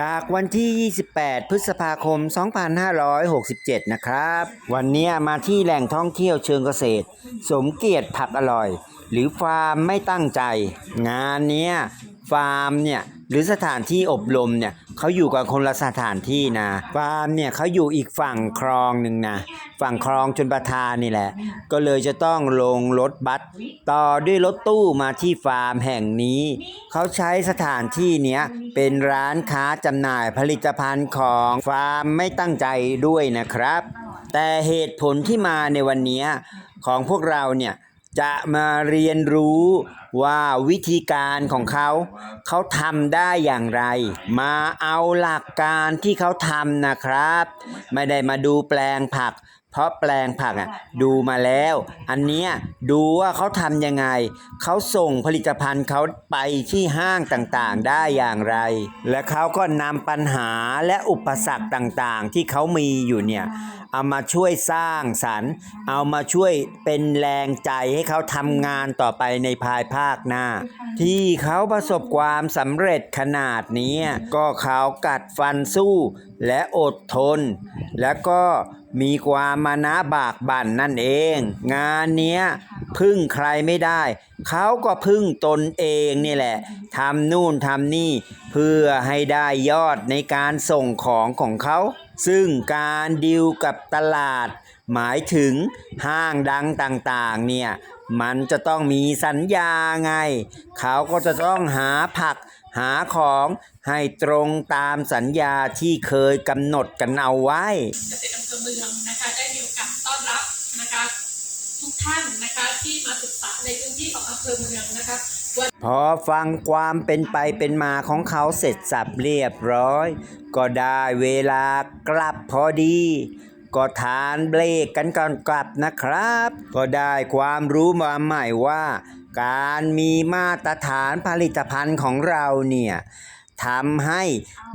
จากวันที่ 28 พฤษภาคม 2567 นะครับ วันนี้มาที่แหล่งท่องเที่ยวเชิงเกษตร สมเกียรติผักอร่อย หรือฟาร์มไม่ตั้งใจ งานเนี้ย ฟาร์มเนี่ยหรือสถานที่อบรมเนี่ยเขาอยู่กันคนละสถานที่นะ ฟาร์มเนี่ยเขาอยู่อีกฝั่งคลองหนึ่งนะ ฝั่งคลองชนประทานนี่แหละ ก็เลยจะต้องลงรถบัสต่อด้วยรถตู้มาที่ฟาร์มแห่งนี้ เขาใช้สถานที่เนี้ยเป็นร้านค้าจำหน่ายผลิตภัณฑ์ของฟาร์มไม่ตั้งใจด้วยนะครับ แต่เหตุผลที่มาในวันนี้ของพวกเราเนี่ย จะมาเรียนรู้ว่าวิธีการของเขา เขาทำได้อย่างไร มาเอาหลักการที่เขาทำนะครับ ไม่ได้มาดูแปลงผัก เพราะแปลงผักอะดูมาแล้ว อันเนี้ยดูว่าเขาทำยังไง เขาส่งผลิตภัณฑ์เขาไปที่ห้างต่างๆได้อย่างไร และเขาก็นำปัญหาและอุปสรรคต่างๆ ที่เขามีอยู่เนี่ย เอามาช่วยสร้างสรรค์เอามาช่วยเป็นแรงใจให้เขาทำงานต่อไปในภายภาคหน้า ที่เขาประสบความสำเร็จขนาดนี้ก็เขากัดฟันสู้และอดทน แล้วก็มีความมานะบากบั่นนั่นเอง งานเนี้ยพึ่งใครไม่ได้ เขาก็พึ่งตนเองนี่แหละทำนู่นทำนี่ เพื่อให้ได้ยอดในการส่งของของเขา ซึ่งการดิวกับตลาด หมายถึงห้างดังต่างๆเนี่ยมันจะต้องมีสัญญาไง เขาก็จะต้องหาผักหาของให้ตรงตามสัญญาที่เคยกำหนดกันเอาไว้เกษตรอำเภอเมืองนะคะได้มีโอกาสต้อนรับนะคะ ทุกท่านนะคะที่มาศึกษาในพื้นที่ของอำเภอเมืองนะคะพอฟังความเป็นไปเป็นมาของเขาเสร็จสับเรียบร้อย ก็ได้เวลากลับพอดี ก็ทานเบรกกันก่อนกลับนะครับ ก็ได้ความรู้มาใหม่ว่า การมีมาตรฐานผลิตภัณฑ์ของเราเนี่ยทำให้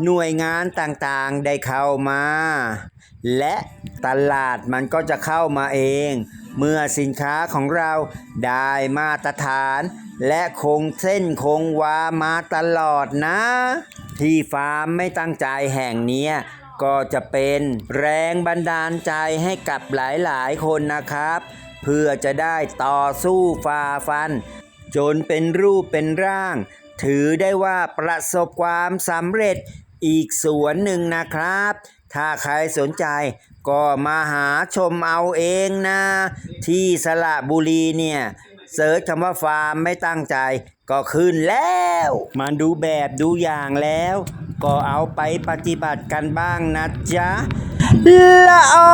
หน่วยงานต่างๆได้เข้ามา และตลาดมันก็จะเข้ามาเอง เมื่อสินค้าของเราได้มาตรฐาน และคงเส้นคงวามาตลอดนะ ที่ฟาร์มไม่ตั้งใจแห่งนี้ก็จะเป็นแรงบันดาลใจให้กับหลายๆ คนนะครับ เพื่อจะได้ต่อสู้ฝ่าฟัน จนเป็นรูปเป็นร่าง ถือได้ว่าประสบความสำเร็จ อีกสวนหนึ่งนะครับ ถ้าใครสนใจก็มาหาชมเอาเองนะ ที่สระบุรีเนี่ยเสิร์ชคำว่าฟาร์มไม่ตั้งใจก็ขึ้นแล้ว มาดูแบบดูอย่างแล้ว ก็เอาไปปฏิบัติกันบ้างนะจ๊ะละออ